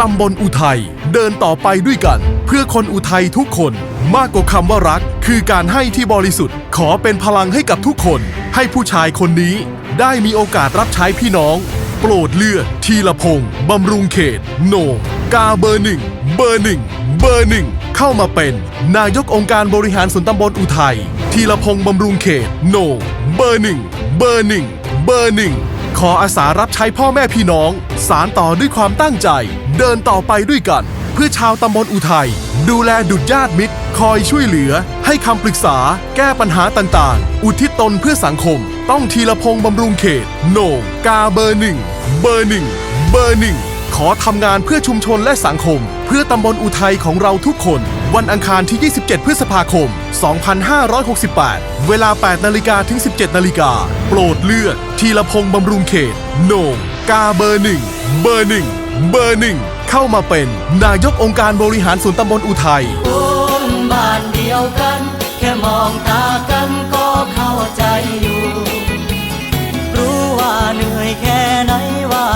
ตำบลอุทัยเดินต่อไปด้วยกัน เพื่อคนอุทัยทุกคนมากกว่าคำว่ารัก คือการให้ที่บริสุทธิ์ ขอเป็นพลังให้กับทุกคน ให้ผู้ชายคนนี้ ได้มีโอกาสรับใช้พี่น้อง โปรดเลือกทีละพงษ์บำรุงเขตโหนกาเบอร์หนึ่งเบอร์หนึ่งเบอร์หนึ่งเข้ามาเป็น นายกองค์การบริหารส่วนตำบลอุทัยทีละพงษ์บำรุงเขตโหนเบอร์หนึ่งเบอร์หนึ่งเบอร์หนึ่ง ขออาสารับใช้พ่อแม่พี่น้อง สารต่อด้วยความตั้งใจ เดินต่อไปด้วยกัน เพื่อชาวตำบลอุทัยดูแลดุจญาติมิตร คอยช่วยเหลือ ให้คำปรึกษา แก้ปัญหาต่างๆ อุทิศตนเพื่อสังคม ต้องทีละพงบำรุงเขตโหน่งกาเบอร์หนึ่งเบอร์หนึ่งเบอร์หนึ่งขอทำงานเพื่อชุมชนและสังคม เพื่อตำบลอุทัยของเราทุกคน วันอังคารที่ 27 พฤษภาคม 2568 เวลา 8 นาฬิกาถึง 17 นาฬิกา โปรดเลือกทีละพงบำรุงเขตโหน่งกาเบอร์หนึ่ง เบอร์หนึ่ง เบอร์หนึ่ง เข้ามาเป็น นายกองค์การบริหารส่วนตำบลอุทัยคนบ้านเดียวกัน แค่มองตากันก็เข้าใจอยู่ รู้ว่าเหนื่อยแค่ไหนว่า